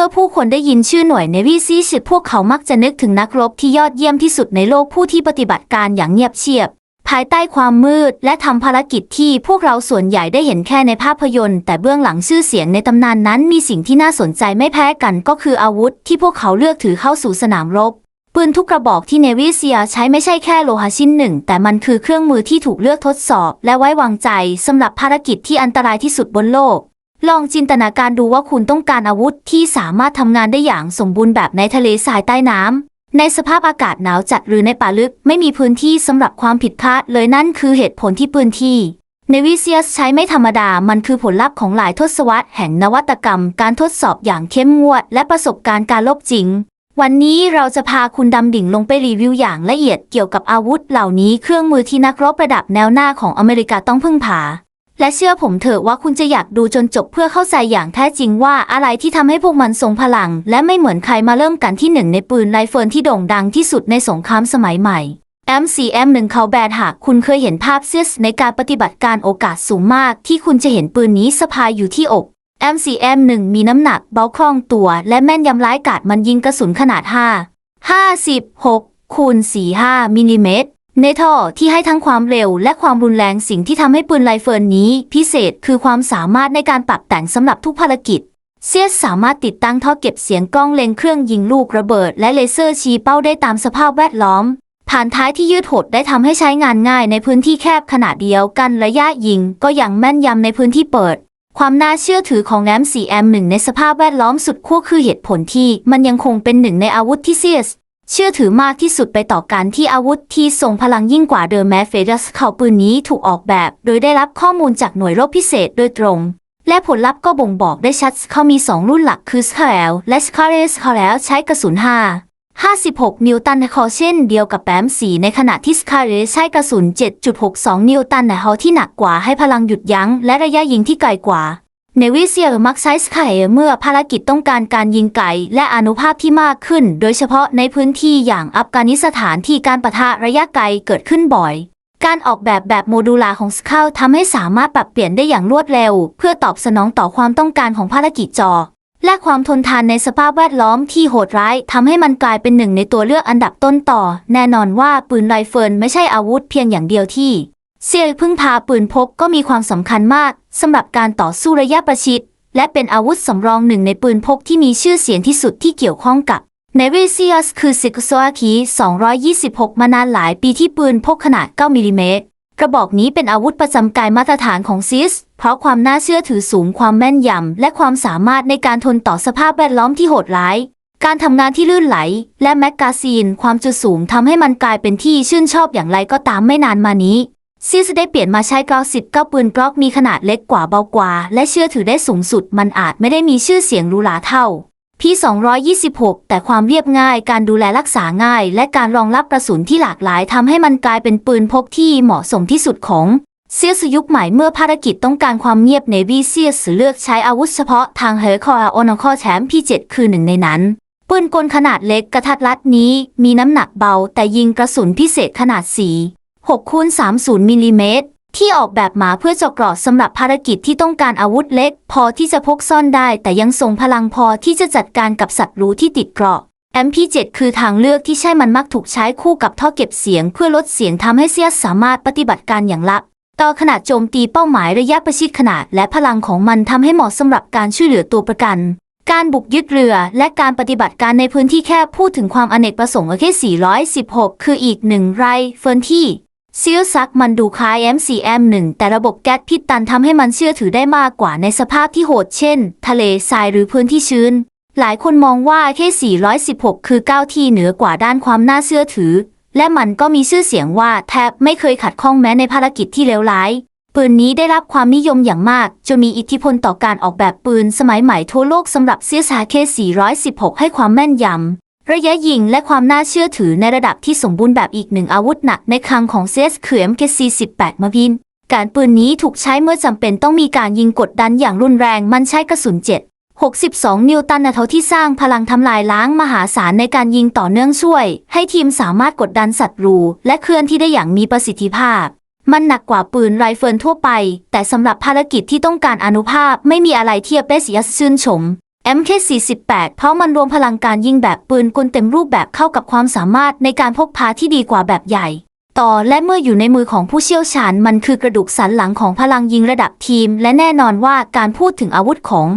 มื่อผู้คนได้ยินชื่อหน่วยเนวีซีชิพวกเขามักจะนึกถึงนักรบที่ยอดเยี่ยมที่สุดในโลกผู้ที่ปฏิบัติการอย่างเงียบเชียบ ภายใต้ความมืดและทำภารกิจที่พวกเราส่วนใหญ่ได้เห็นแค่ในภาพยนตร์ แต่เบื้องหลังชื่อเสียงในตำนานนั้นมีสิ่งที่น่าสนใจไม่แพ้กันก็คืออาวุธที่พวกเขาเลือกถือเข้าสู่สนามรบปืนทุกกระบอกที่เนวิเซียใช้ไม่ใช่แค่โลหะชิ้นหนึ่ง แต่มันคือเครื่องมือที่ถูกเลือกทดสอบ และไว้วางใจสำหรับภารกิจที่อันตรายที่สุดบนโลก ลองจินตนาการดูว่าคุณต้องการอาวุธที่สามารถทำงานได้อย่างสมบูรณ์แบบในทะเลทรายใต้น้ำ ในสภาพอากาศหนาวจัดหรือในป่าลึกไม่มีพื้นที่สำหรับความผิดพลาดเลยนั่นคือเหตุผลที่ปืนที่เนวิเซียสใช้ไม่ธรรมดา มันคือผลลัพธ์ของหลายทศวรรษแห่งนวัตกรรม การทดสอบอย่างเข้มงวด และประสบการณ์การลบจริง วันนี้เราจะพาคุณดำดิ่งลงไปรีวิวอย่างละเอียดเกี่ยวกับอาวุธเหล่านี้เครื่องมือที่นักรบระดับแนวหน้าของอเมริกาต้องพึ่งพา และเชื่อผมเถอะว่าคุณจะอยากดูจนจบเพื่อเข้าใจอย่างแท้จริงว่าอะไรที่ทำให้พวกมันทรงพลัง และไม่เหมือนใครมาเริ่มกันที่หนึ่งในปืนไรเฟิลที่โด่งดังที่สุดในสงครามสมัยใหม่ MCM1 เขาแบนหากคุณเคยเห็นภาพเซียสในการปฏิบัติการโอกาสสูงมาก ที่คุณจะเห็นปืนนี้สะพายอยู่ที่อก MCM1 มีน้ำหนักเบาคล่องตัว และแม่นยำร้ายกาดมันยิงกระสุนขนาด 5 56คูณ45มิลลิเมตร ในท่อที่ให้ทั้งความเร็วและความรุนแรงสิ่งที่ทำให้ปืนไรเฟิลนี้พิเศษคือความสามารถในการปรับแต่งสำหรับทุกภารกิจ เซียสสามารถติดตั้งท่อเก็บเสียงกล้องเล็งเครื่องยิงลูกระเบิด และเลเซอร์ชี้เป้าได้ตามสภาพแวดล้อม ผ่านท้ายที่ยืดหดได้ทำให้ใช้งานง่ายในพื้นที่แคบขนาดเดียวกันระยะยิง ก็ยังแม่นยำในพื้นที่เปิด ความน่าเชื่อถือของแรม 4M1 ในสภาพแวดล้อมสุดขั้วคือเหตุผลที่ มันยังคงเป็นหนึ่งในอาวุธที่เซียส เชื่อถือมากที่สุดไปต่อการที่อาวุธที่ทรงพลังยิ่งกว่าเดิมแม้เฟดัสเขาปืนนี้ถูกออกแบบ โดยได้รับข้อมูลจากหน่วยรบพิเศษโดยตรง และผลลัพธ์ก็บ่งบอกได้ชัดเขามี 2 รุ่นหลักคือสคา l และสคาเรสคา l ใช้กระสุน 5 56 นิวตันคอเช่นเดียวกับแปมสีในขณะที่สคาเรสใช้กระสุน 7.62 นิวตันในฮอที่หนักกว่าให้พลังหยุดยั้งและระยะยิงที่ไกลกว่า เนวิเซียมักใช้สไคเมื่อภารกิจต้องการการยิงไกลและอนุภาพที่มากขึ้น โดยเฉพาะในพื้นที่อย่างอัฟกานิสถานที่การปะทะระยะไกลเกิดขึ้นบ่อย การออกแบบแบบโมดูลาของสคาทำให้สามารถปรับเปลี่ยนได้อย่างรวดเร็ว เพื่อตอบสนองต่อความต้องการของภารกิจจอ และความทนทานในสภาพแวดล้อมที่โหดร้ายทำให้มันกลายเป็นหนึ่งในตัวเลือกอันดับต้นต่อ แน่นอนว่าปืนไรเฟิลไม่ใช่อาวุธเพียงอย่างเดียวที่ เซียพึ่งพาปืนพกก็มีความสำคัญมากสำหรับการต่อสู้ระยะประชิด และเป็นอาวุธสำรองหนึ่งในปืนพกที่มีชื่อเสียงที่สุดที่เกี่ยวข้องกับเนวิเซียสคือซิกโซอาคี226 มานานหลายปีที่ปืนพกขนาด 9 มิลลิเมตรกระบอกนี้เป็นอาวุธประจำกายมาตรฐานของซิส เพราะความน่าเชื่อถือสูงความแม่นยำ และความสามารถในการทนต่อสภาพแวดล้อมที่โหดร้าย การทำงานที่ลื่นไหล และแมกกาซีน ความจุสูงทำให้มันกลายเป็นที่ชื่นชอบอย่างไรก็ตามไม่นานมานี้ ซิสได้เปลี่ยนมาใช้กรอกสิบก้าปืนกรอกมีขนาดเล็กกว่าเบากว่า และเชื่อถือได้สูงสุด มันอาจไม่ได้มีชื่อเสียงรูหราเท่าพี่226 แต่ความเรียบง่ายการดูแลรักษาง่าย และการรองรับกระสุนที่หลากหลายทำให้มันกลายเป็นปืนพกที่เหมาะสมที่สุดของเซียสยุคใหม่เมื่อภารกิจต้องการความเงียบเนวีเซียสเลือกใช้อาวุธเฉพาะทางเฮอร์คอร์โอนคอแชมพี่7คือหนึ่งในนั้น ปืนกลขนาดเล็กกระทัดรัดนี้มีน้ำหนักเบาแต่ยิงกระสุนพิเศษขนาด4 6คูณ30มิลลิเมตรที่ออกแบบมาเพื่อเจาะเกราะสำหรับภารกิจที่ต้องการอาวุธเล็ก พอที่จะพกซ่อนได้ แต่ยังทรงพลังพอที่จะจัดการกับสัตว์รู้ที่ติดเกราะ MP7 คือทางเลือกที่ใช่มันมักถูกใช้คู่กับท่อเก็บเสียง เพื่อลดเสียงทำให้เซียสสามารถปฏิบัติการอย่างลับต่อขนาดโจมตีเป้าหมายระยะประชิดขนาด และพลังของมันทำให้เหมาะสำหรับการช่วยเหลือตัวประกัน การบุกยึดเรือ และการปฏิบัติการในพื้นที่แคบพูดถึงความอเนกประสงค์แค่416 คืออีกหนึ่งไรเฟิลที่ ซิลซักมันดูคล้าย MCM1 แต่ระบบแก๊สพิษตันทำให้มันเชื่อถือได้มากกว่าในสภาพที่โหดเช่น ทะเลทรายหรือพื้นที่ชื้น หลายคนมองว่าแค่416 คือก้าวที่เหนือกว่าด้านความน่าเชื่อถือ และมันก็มีชื่อเสียงว่าแทบไม่เคยขัดข้องแม้ในภารกิจที่เลวร้าย ปืนนี้ได้รับความนิยมอย่างมากจนมีอิทธิพลต่อการออกแบบปืนสมัยใหม่ทั่วโลกสำหรับเซียสาเค416 ให้ความแม่นยำ ระยะยิงและความน่าเชื่อถือในระดับที่สมบูรณ์แบบอีกหนึ่งอาวุธหนักในคลังของเซสคือ MK48 มาพิน การปืนนี้ถูกใช้เมื่อจำเป็นต้องมีการยิงกดดันอย่างรุนแรงมันใช้กระสุน7 62 นิวตันนะเท่าที่สร้างพลังทำลายล้างมหาศาลในการยิงต่อเนื่องช่วย ให้ทีมสามารถกดดันศัตรู และเคลื่อนที่ได้อย่างมีประสิทธิภาพ มันหนักกว่าปืนไรเฟิลทั่วไป แต่สำหรับภารกิจที่ต้องการอนุภาพไม่มีอะไรเทียบได้เสียชื่นชม MK48 เพราะมันรวมพลังการยิงแบบปืนกลเต็มรูปแบบเข้ากับความสามารถในการพกพาที่ดีกว่าแบบใหญ่ ต่อและเมื่ออยู่ในมือของผู้เชี่ยวชาญมันคือกระดูกสันหลังของพลังยิงระดับทีม และแน่นอนว่าการพูดถึงอาวุธของ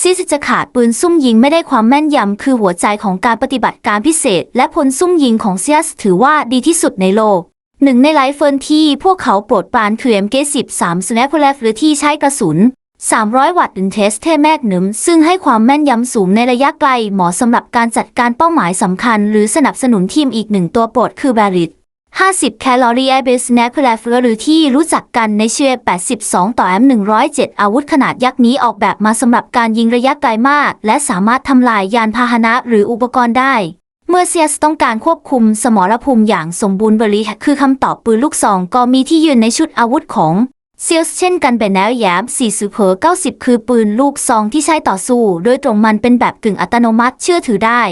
ซิสจะขาดปืนซุ่มยิงไม่ได้ความแม่นยำคือหัวใจของการปฏิบัติการพิเศษ และพลซุ่มยิงของเซียสถือว่าดีที่สุดในโลกหนึ่งในไลฟ์เฟิร์นที่พวกเขาโปรดปรานคือ MK13 s n a p p e r e f หรือที่ใช้กระสุน 300 วัตต์อินเทสเทแมกนึมซึ่งให้ความแม่นยำสูงในระยะไกลเหมาะสำหรับการจัดการเป้าหมายสำคัญ หรือสนับสนุนทีมอีกหนึ่งตัวโปรดคือ b a r r i t 50 แคลอรี่ไอเบสแนคแลฟหรือที่รู้จักกันในเชื่อ 82 ต่อแอม107 อาวุธขนาดยักษ์นี้ออกแบบมาสำหรับการยิงระยะไกลมาก และสามารถทำลายยานพาหนะหรืออุปกรณ์ได้ เมื่อเซียสต้องการควบคุมสมรภูมิอย่างสมบูรณ์บริคือคำตอบปืนลูกซองก็มีที่ยืนในชุดอาวุธของ เซียสเช่นกันเป็นแนวแยม4ซูเปอ90 คือปืนลูกซองที่ใช้ต่อสู้ โดยตรงมันเป็นแบบกึ่งอัตโนมัติเชื่อถือได้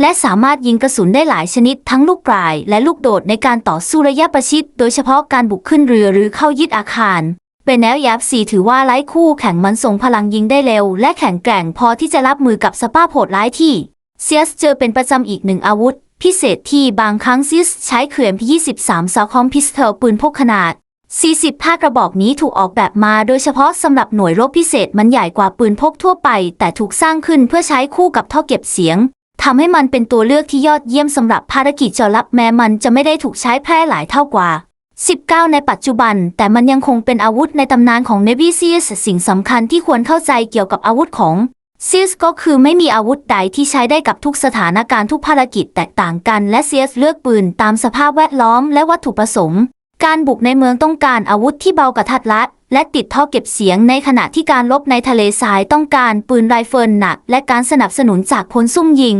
และสามารถยิงกระสุนได้หลายชนิดทั้งลูกปลายและลูกโดดในการต่อสู้ระยะประชิด โดยเฉพาะการบุกขึ้นเรือหรือเข้ายึดอาคารเป็นแนวยับสีถือว่าไร้คู่แข่งมันส่งพลังยิงได้เร็ว และแข็งแกร่งพอที่จะรับมือกับสภาโหดร้ายที่เซียสเจอเป็นประจำอีกหนึ่งอาวุธ พิเศษที่บางครั้งซิสใช้เขื่อนพี23ซาคอมพิสเทลปืนพกขนาด 40ภากระบอกนี้ถูกออกแบบมาโดยเฉพาะสำหรับหน่วยรบพิเศษมันใหญ่กว่าปืนพกทั่วไป แต่ถูกสร้างขึ้นเพื่อใช้คู่กับท่อเก็บเสียงทำให้มันเป็นตัวเลือกที่ยอดเยี่ยมสำหรับภารกิจเจาะลับแม้มันจะไม่ได้ถูกใช้แพร่หลายเท่ากว่า 19 ในปัจจุบัน แต่มันยังคงเป็นอาวุธในตำนานของ Navy Seals สิ่งสำคัญที่ควรเข้าใจเกี่ยวกับอาวุธของ Seals ก็คือไม่มีอาวุธใดที่ใช้ได้กับทุกสถานการณ์ทุกภารกิจแตกต่างกันและ Seals เลือกปืนตามสภาพแวดล้อมและวัตถุประสงค์ การบุกในเมืองต้องการอาวุธที่เบากระทัดรัดและติดท่อเก็บเสียงในขณะที่การลบในทะเลทรายต้องการปืนไรเฟิลหนัก และการสนับสนุนจากพลซุ่มยิง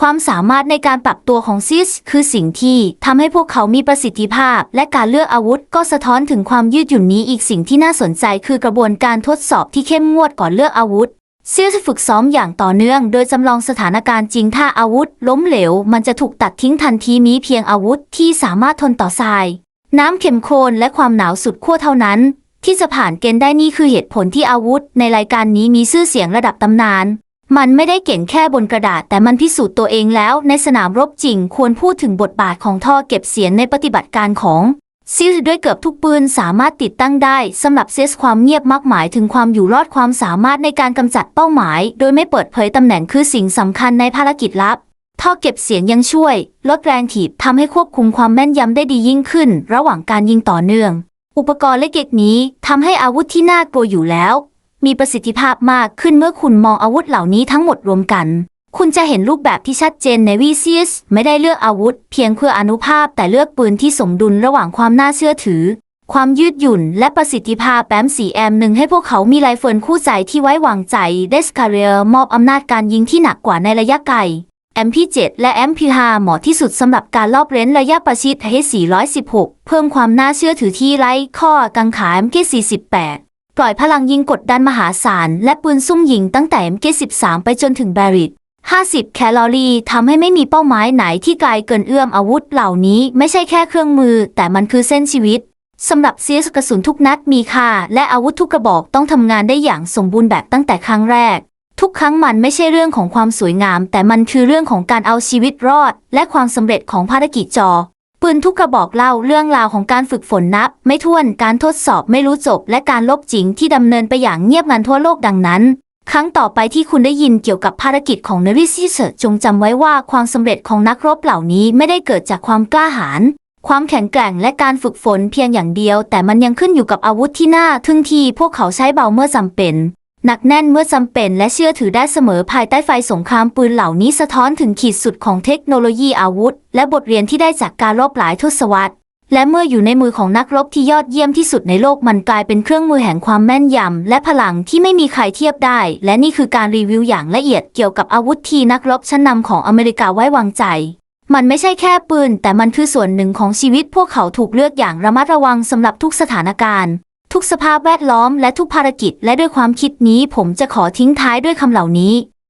ความสามารถในการปรับตัวของซิส คือสิ่งที่ทำให้พวกเขามีประสิทธิภาพ และการเลือกอาวุธก็สะท้อนถึงความยืดหยุ่นนี้อีกสิ่งที่น่าสนใจคือกระบวนการทดสอบที่เข้มงวดก่อนเลือกอาวุธซิสฝึกซ้อมอย่างต่อเนื่อง โดยจำลองสถานการณ์จริงถ้าอาวุธ ล้มเหลว มันจะถูกตัดทิ้งทันทีมีเพียงอาวุธที่สามารถทนต่อทราย น้ำเข็มโคลนและความหนาวสุดขั้วเท่านั้น ที่จะผ่านเกณฑ์ได้นี่คือเหตุผลที่อาวุธ ในรายการนี้มีชื่อเสียงระดับตำนาน มันไม่ได้เก่งแค่บนกระดาษ แต่มันพิสูจน์ตัวเองแล้วในสนามรบจริงควรพูดถึงบทบาทของท่อเก็บเสียงในปฏิบัติการของซิลด้วยเกือบทุกปืนสามารถติดตั้งได้สำหรับเซสความเงียบมากหมายถึงความอยู่รอดความสามารถในการกำจัดเป้าหมาย โดยไม่เปิดเผยตำแหน่งคือสิ่งสำคัญในภารกิจลับ ท่อเก็บเสียงยังช่วย ลดแรงถีบทำให้ควบคุมความแม่นยำได้ดียิ่งขึ้น ระหว่างการยิงต่อเนื่อง อุปกรณ์เล็กๆนี้ทำให้อาวุธที่น่ากลัวอยู่แล้ว มีประสิทธิภาพมากขึ้นเมื่อคุณมองอาวุธเหล่านี้ทั้งหมดรวมกัน คุณจะเห็นรูปแบบที่ชัดเจนในวีซีสไม่ได้เลือกอาวุธ เพียงเพื่ออนุภาพแต่เลือกปืนที่สมดุลระหว่างความน่าเชื่อถือ ความยืดหยุ่น และประสิทธิภาพแปมสีแอมหนึ่งให้พวกเขามีไรเฟิลคู่ใจที่ไว้วางใจเดสคาเรียมอบอำนาจการยิงที่หนักกว่าในระยะไกล MP7 และ MP5 เหมาะที่สุดสำหรับการลอบเล้นระยะประชิดให้416 เพิ่มความน่าเชื่อถือที่ไร้ข้อกังขา MK48 ปล่อยพลังยิงกดดันมหาศาล และปืนซุ่มยิงตั้งแต่ MK13 ไปจนถึงแบริต50 แคลอรี่ทำให้ไม่มีเป้าหมายไหนที่ไกลเกินเอื้อมอาวุธเหล่านี้ไม่ใช่แค่เครื่องมือ แต่มันคือเส้นชีวิตสำหรับเซียสกระสุนทุกนัดมีค่า และอาวุธทุกกระบอกต้องทำงานได้อย่างสมบูรณ์แบบตั้งแต่ครั้งแรก ทุกครั้งมันไม่ใช่เรื่องของความสวยงาม แต่มันคือเรื่องของการเอาชีวิตรอด และความสำเร็จของภารกิจจอ ปืนทุกกระบอกเล่าเรื่องราวของการฝึกฝนนับ ไม่ถ้วนการทดสอบไม่รู้จบ และการลบจริงที่ดำเนินไปอย่างเงียบงันทั่วโลกดังนั้น ครั้งต่อไปที่คุณได้ยินเกี่ยวกับภารกิจของเนริซิเซจงจำไว้ว่าความสำเร็จของนักรบเหล่านี้ไม่ได้เกิดจากความกล้าหาญความแข็งแกร่งและการฝึกฝนเพียงอย่างเดียว แต่มันยังขึ้นอยู่กับอาวุธที่น่าทึ่งที่พวกเขาใช้เบาเมื่อจำเป็น หนักแน่นเมื่อจำเป็นและเชื่อถือได้เสมอภายใต้ไฟสงครามปืนเหล่านี้สะท้อนถึงขีดสุดของเทคโนโลยีอาวุธ และบทเรียนที่ได้จากการรบหลายทศวรรษ และเมื่ออยู่ในมือของนักรบที่ยอดเยี่ยมที่สุดในโลกมันกลายเป็นเครื่องมือแห่งความแม่นยำและพลังที่ไม่มีใครเทียบได้ และนี่คือการรีวิวอย่างละเอียดเกี่ยวกับอาวุธที่นักรบชั้นนำของอเมริกาไว้วางใจมันไม่ใช่แค่ปืน แต่มันคือส่วนหนึ่งของชีวิตพวกเขาถูกเลือกอย่างระมัดระวังสำหรับทุกสถานการณ์ ทุกสภาพแวดล้อมและทุกภารกิจ และด้วยความคิดนี้ผมจะขอทิ้งท้ายด้วยคำเหล่านี้